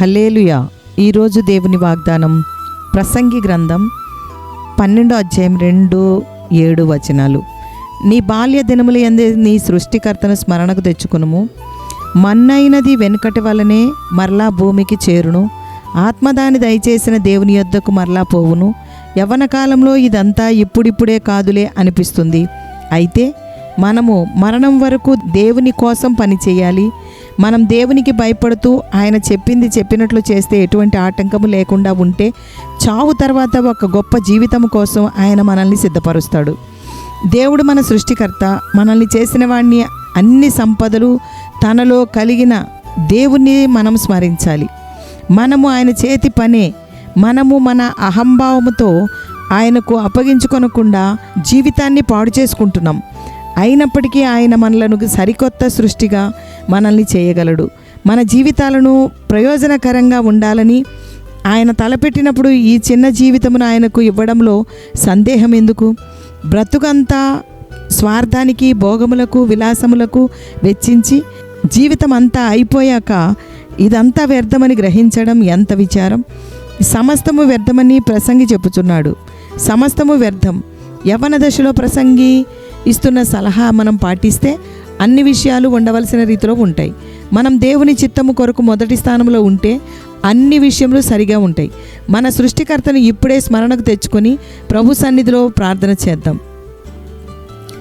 Hallelujah ఈరోజు దేవుని వాగ్దానం ప్రసంగి గ్రంథం పన్నెండో అధ్యాయం రెండు ఏడు వచనాలు. నీ బాల్య దినములు ఎందే నీ సృష్టికర్తను స్మరణకు తెచ్చుకునుము. మన్నైనది వెనుకటి వలనే మరలా భూమికి చేరును. ఆత్మదాని దయచేసిన దేవుని యొద్దకు మరలా పోవును. యవ్వన కాలంలో ఇదంతా ఇప్పుడిప్పుడే కాదులే అనిపిస్తుంది. అయితే మనము మరణం వరకు దేవుని కోసం పని చేయాలి. మనం దేవునికి భయపడుతూ ఆయన చెప్పింది చెప్పినట్లు చేస్తే ఎటువంటి ఆటంకము లేకుండా ఉంటే చావు తర్వాత ఒక గొప్ప జీవితం కోసం ఆయన మనల్ని సిద్ధపరుస్తాడు. దేవుడు మన సృష్టికర్త మనల్ని చేసిన వాడిని అన్ని సంపదలు తనలో కలిగిన దేవుణ్ణి మనం స్మరించాలి. మనము ఆయన చేతి పనే మనము మన అహంభావముతో ఆయనకు అప్పగించుకొనకుండా జీవితాన్ని పాడు చేసుకుంటున్నాం. అయినప్పటికీ ఆయన మనలను సరికొత్త సృష్టిగా మనల్ని చేయగలడు. మన జీవితాలను ప్రయోజనకరంగా ఉండాలని ఆయన తలపెట్టినప్పుడు ఈ చిన్న జీవితమును ఆయనకు ఇవ్వడంలో సందేహం ఎందుకు? బ్రతుకంతా స్వార్థానికి భోగములకు విలాసములకు వెచ్చించి జీవితం అంతా అయిపోయాక ఇదంతా వ్యర్థమని గ్రహించడం ఎంత విచారం? సమస్తము వ్యర్థమని ప్రసంగి చెప్పుచున్నాడు. సమస్తము వ్యర్థం. యవన దశలో ప్రసంగి ఇస్తున్న సలహా మనం పాటిస్తే అన్ని విషయాలు ఉండవలసిన రీతిలో ఉంటాయి. మనం దేవుని చిత్తము కొరకు మొదటి స్థానంలో ఉంటే అన్ని విషయంలో సరిగా ఉంటాయి. మన సృష్టికర్తను ఇప్పుడే స్మరణకు తెచ్చుకొని ప్రభు సన్నిధిలో ప్రార్థన చేద్దాం.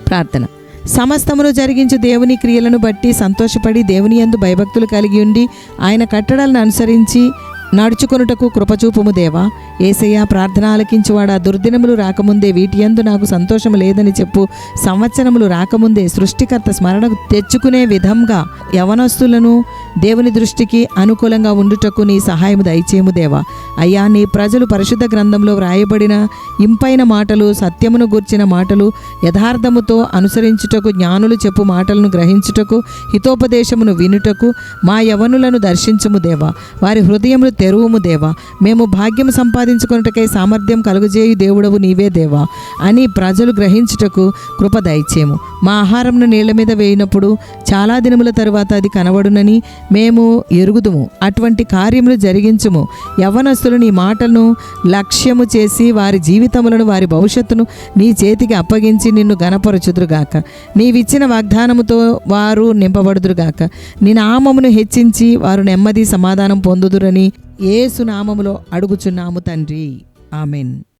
ప్రార్థన. సమస్తమును జరిగించు దేవుని క్రియలను బట్టి సంతోషపడి దేవుని యందు భయభక్తులు కలిగి ఉండి ఆయన కట్టడాలను అనుసరించి నడుచుకొనుటకు కృపచూపుము దేవా. ఏసయ్య ప్రార్థన ఆలకించువాడా దుర్దినములు రాకముందే వీటి యందు నాకు సంతోషం లేదని చెప్పు. సంవత్సరములు రాకముందే సృష్టికర్త స్మరణకు తెచ్చుకునే విధంగా యవనస్తులను దేవుని దృష్టికి అనుకూలంగా ఉండుటకు నీ సహాయము దయచేము దేవా. అయ్యా నీ ప్రజలు పరిశుద్ధ గ్రంథంలో వ్రాయబడిన ఇంపైన మాటలు సత్యమును గూర్చిన మాటలు యథార్థముతో అనుసరించుటకు జ్ఞానులు చెప్పు మాటలను గ్రహించుటకు హితోపదేశమును వినుటకు మా యవనులను దర్శించుము దేవా. వారి హృదయములు తెరువుము దేవా. మేము భాగ్యం సంపాదించుకున్నటకై సామర్థ్యం కలుగజేయు దేవుడవు నీవే దేవా. అని ప్రజలు గ్రహించుటకు కృప దయచేము మా ఆహారంను నీళ్ళ మీద వేయినప్పుడు చాలా దినముల తరువాత అది కనబడునని మేము ఎరుగుదుము. అటువంటి కార్యములు జరిగించుము. యవనస్తులు నీ మాటలను లక్ష్యము చేసి వారి జీవితములను వారి భవిష్యత్తును నీ చేతికి అప్పగించి నిన్ను గనపరచుదురుగాక నీవిచ్చిన వాగ్దానముతో వారు నింపబడుదురుగాక. నీ నామమును హెచ్చించి వారు నెమ్మది సమాధానం పొందుదురని ఏసు నామములో అడుగుచున్నాము తండ్రి. ఆమెన్.